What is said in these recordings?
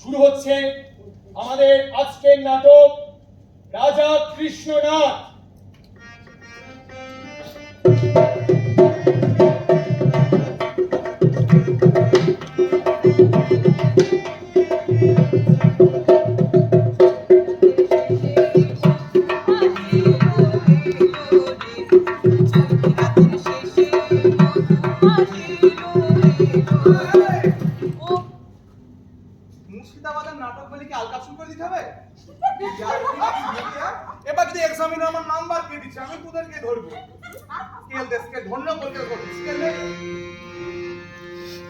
শুরু হচ্ছে আমাদের আজকের নাটক রাজা কৃষ্ণনাথ।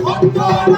মজা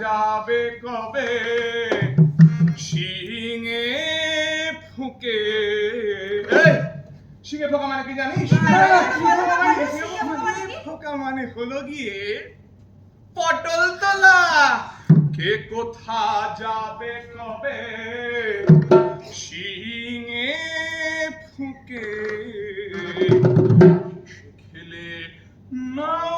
যাবে কবে? শিঙে ফুকে। শিঙে ফোকা মানে কি জানিস? ফোকা মানে হলো গিয়ে পটল তোলা। কে কোথা যাবে কবে? শিঙে ফুকে। খেলে নাউরে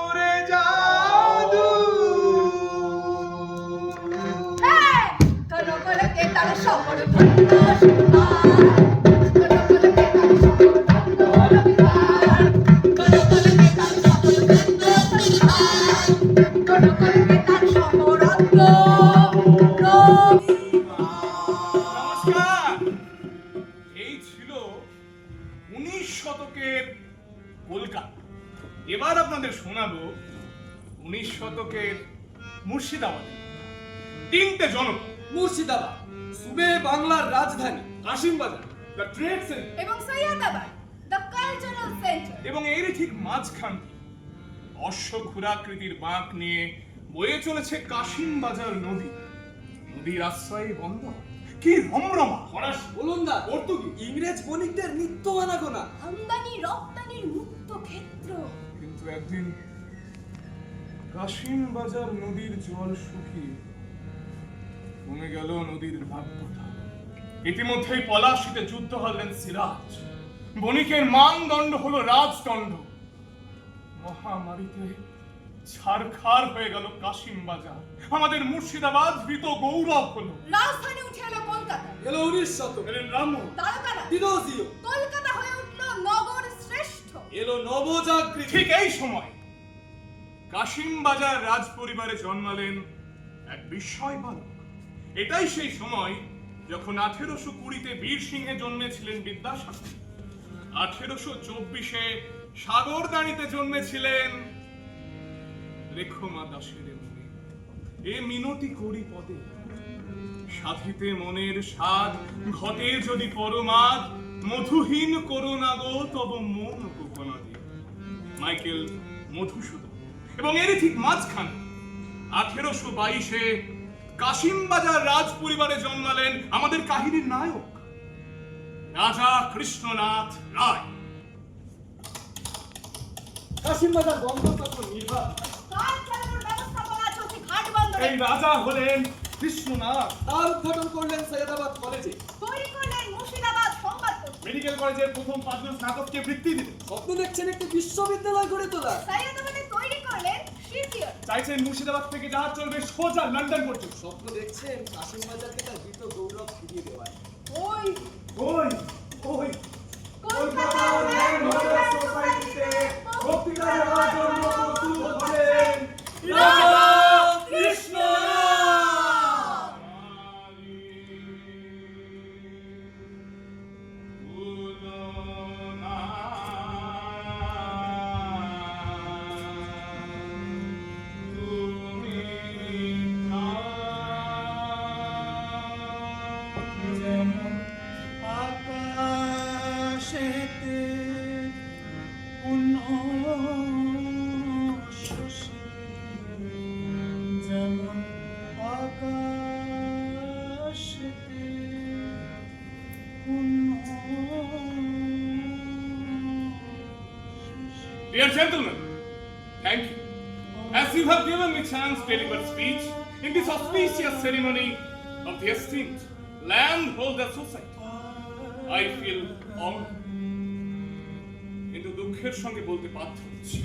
শতকের কলকাতা। এবার আপনাদের শোনাবো উনিশ শতকের মুর্শিদাবাদ। তিনটে জনপদ। মুর্শিদাবাদ। সুবে বাংলার রাজধানী কাশিমবাজার দ্য ট্রেড সেন্টার এবং সৈয়দাবাদ দ্য কালচারাল সেন্টার এবং এরই ঠিক মাঝখান অশ্বক্ষুরাকৃতির বাঁক নিয়ে বয়ে চলেছে কাশিম বাজার নদী। নদীর আশ্রয়ে বন্ধ। কি রমরমা! ফরাস গোলন্দাজ পর্তুগি ইংরেজ বণিকদের নিত্য আনাগোনা। আমদানি রপ্তানির মুক্ত ক্ষেত্র। কিন্তু একদিন কাশিম বাজার নদীর জল শুকিয়ে কমে গেল নদীর ইতিমধ্যেই পলাশিতে যুদ্ধ হলেন সিরাজ। বণিকের মানদণ্ড হলো রাজদণ্ড। মহামারীতে ছারখার হয়ে গেল কাশিম বাজার। আমাদের মুর্শিদাবাদ ভীত গৌরব হলো। রাজধানী উঠে এলো কলকাতা। এলো উনিশ শতক। এলেন রামু। তারকারা। দিনজিও। কলকাতা হয়ে উঠল নগর শ্রেষ্ঠ। এলো নবজাগৃতি। ঠিক এই সময় কাশিম বাজার রাজ পরিবারে জন্মালেন এক বিস্ময় বালক এটাই সেই সময় যখন আঠেরোশো কুড়িতে বীর সিংহে জন্মেছিলেন বিদ্যাসাগর। আঠেরোশো চব্বিশে সাগরদাঁড়িতে জন্মেছিলেন রেখমা দাসের এ মিনতি করি পদে। সাধিতে মনের স্বাদ, ঘটে যদি পরমাদ, মধুহীন করুণা গো, তব মন কোকনাদে মাইকেল মধুসূদন। এবং এর ঠিক মাঝখানে আঠেরোশো বাইশে কাশিমবাজার রাজ পরিবারে জন্মালেন আমাদের কাহিনীর নায়ক রাজা কৃষ্ণনাথ রায়। কাশিমবাজার বন্ধ নির্বাক এই রাজা হলেন কৃষ্ণনাথ। তার উদ্ঘাটন করলেন সৈয়দাবাদ কলেজে? তৈরি করলেন মুর্শিদাবাদ মেডিকেল কলেজের প্রথম পাঁচজন স্নাতককে বৃত্তি দিলেন। স্বপ্ন দেখছেন একটি বিশ্ববিদ্যালয় গড়ে তোলা সৈয়দাবাদে তৈরি করলেন চাইছেন মুর্শিদাবাদ থেকে জাহাজ চলবে সোজা লন্ডন পর্যন্ত। স্বপ্ন দেখছেন কাশিম বাজারকে তার দ্বিত গৌরব ফিরিয়ে দেওয়ার। ওই। ওই ওই। কলকাতার ল্যান্ড হোল্ডার সোসাইটিতে ভক্তিদার জন্য প্রস্তুত হলেন। যেমন আকাশেতে Dear gentlemen, thank you. As you have given me chance to deliver speech in this auspicious ceremony of the esteemed Landholder Society, I feel honored. দুঃখের সঙ্গে বলতে বাধ্য হচ্ছি।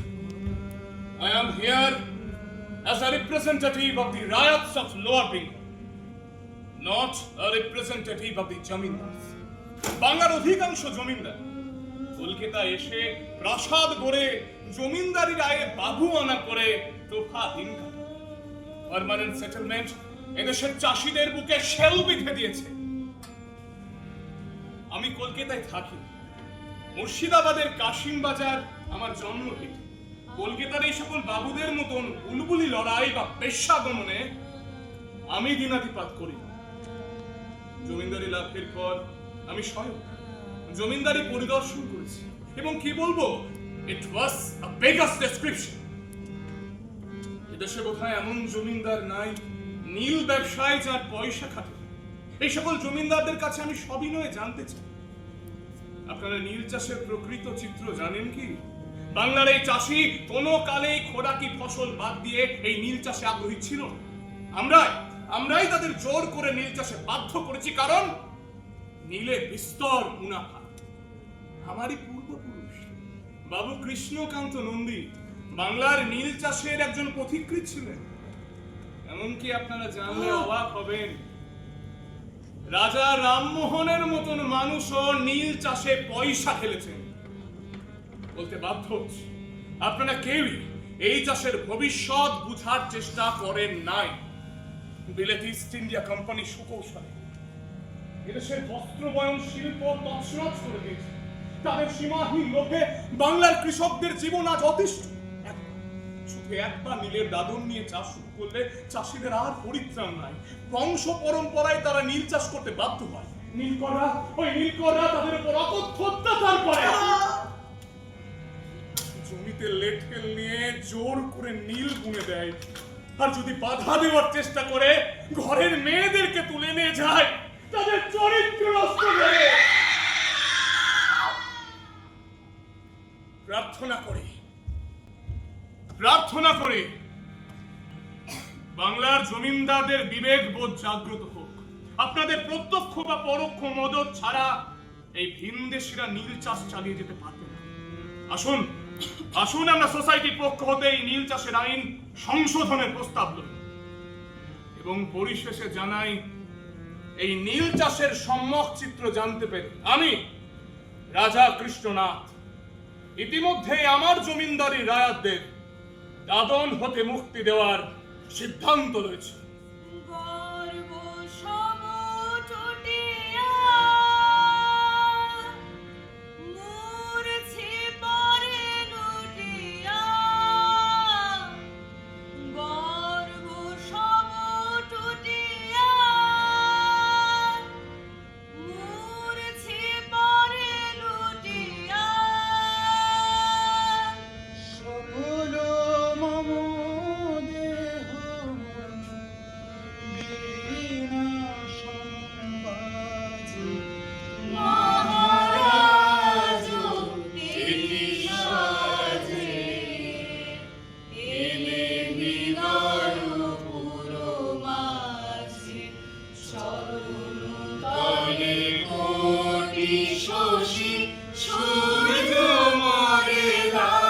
I am here as a representative of the riots of Lower Bengal, not a representative of the Jamindars. বাংলার অধিকাংশ জমিদার কলকাতা এসে প্রাসাদ গড়ে জমিনদারি রায়ে বাবু আনা করে তোফা দিন পার্মানেন্ট সেটেলমেন্ট এদেশের চাষিদের বুকে শেল বিধে দিয়েছে। আমি কলকাতায় থাকি। মুর্শিদাবাদের কাশিম বাজার আমার জন্মভিট। কলকাতার এই সকল বাবুদের মতন বুলবুলি লড়াই বা পেশাগমনে আমি দিনাতিপাত করি। জমিদারি লাভের পর আমি স্বয়ং জমিনদারি পরিদর্শন করেছি এবং কি বলব ইট ওয়াজ আ বেগাস ডেসক্রিপশন এদেশে বোধহয় এমন জমিনদার নাই, নীল ব্যবসায় যার পয়সা খাটে। এই সকল জমিনদারদের কাছে আমি সবিনয়ে জানতে চাই। আপনারা নীল চাষের প্রকৃত চিত্র জানেন কি? বাংলার এই চাষি কোনো কালেই খোরাকি ফসল বাদ দিয়ে এই নীল চাষে আগ্রহী ছিল না। আমরাই আমরাই তাদের জোর করে নীল চাষে বাধ্য করেছি কারণ নীলে বিস্তর মুনাফা। আমারই পূর্বপুরুষ বাবু কৃষ্ণকান্ত নন্দী বাংলার নীল চাষের একজন পথিকৃৎ ছিলেন। এমনকি আপনারা জানলে অবাক হবেন রাজা রামমোহনের মতন মানুষও নীল চাষে পয়সা ফেলেছেন বলতে বাধ্য হচ্ছি, আপনারা কেউই এই চাষের ভবিষ্যৎ বুঝার চেষ্টা করেন নাই। বিলেত ইস্ট ইন্ডিয়া কোম্পানি সুকৌশলে। এদেশের বস্ত্র, বয়ন, শিল্প তছনছ করে দিয়েছে। তাদের সীমাহীন লোভে বাংলার কৃষকদের জীবন আজ অতিষ্ঠ। নীলের দাদন নিয়ে চাষ শুরু করলে চাষিদের আর পরিত্রাণ নাই। বংশ পরম্পরায় তারা নীল চাষ করতে বাধ্য হয়। নীলকররা ওই নীলকররা তাদের উপর অকথ্য অত্যাচার করে। জমিতে লেঠেল নিয়ে জোর করে নীল বুনে দেয়। আর যদি বাধা দেওয়ার চেষ্টা করে ঘরের মেয়েদেরকে তুলে নিয়ে যায়। তাদের চরিত্র নষ্ট করে প্রার্থনা করি প্রার্থনা করি বাংলার জমিনদারদের বিবেক বোধ জাগ্রত হোক। আপনাদের প্রত্যক্ষ বা পরোক্ষ মদত ছাড়া এই ভিনদেশিরা নীল চাষ চালিয়ে যেতে পারবে না। আসুন আসুন আমরা সোসাইটির পক্ষ হতে এই নীল চাষের আইন সংশোধনের প্রস্তাব লই এবং পরিশেষে জানাই, এই নীল চাষের সম্যক চিত্র জানতে পেরে আমি রাজা কৃষ্ণনাথ, ইতিমধ্যেই আমার জমিনদারি রায়াতদের দাদন হতে মুক্তি দেওয়ার সিদ্ধান্ত রয়েছে শশী সূর্য মরে লা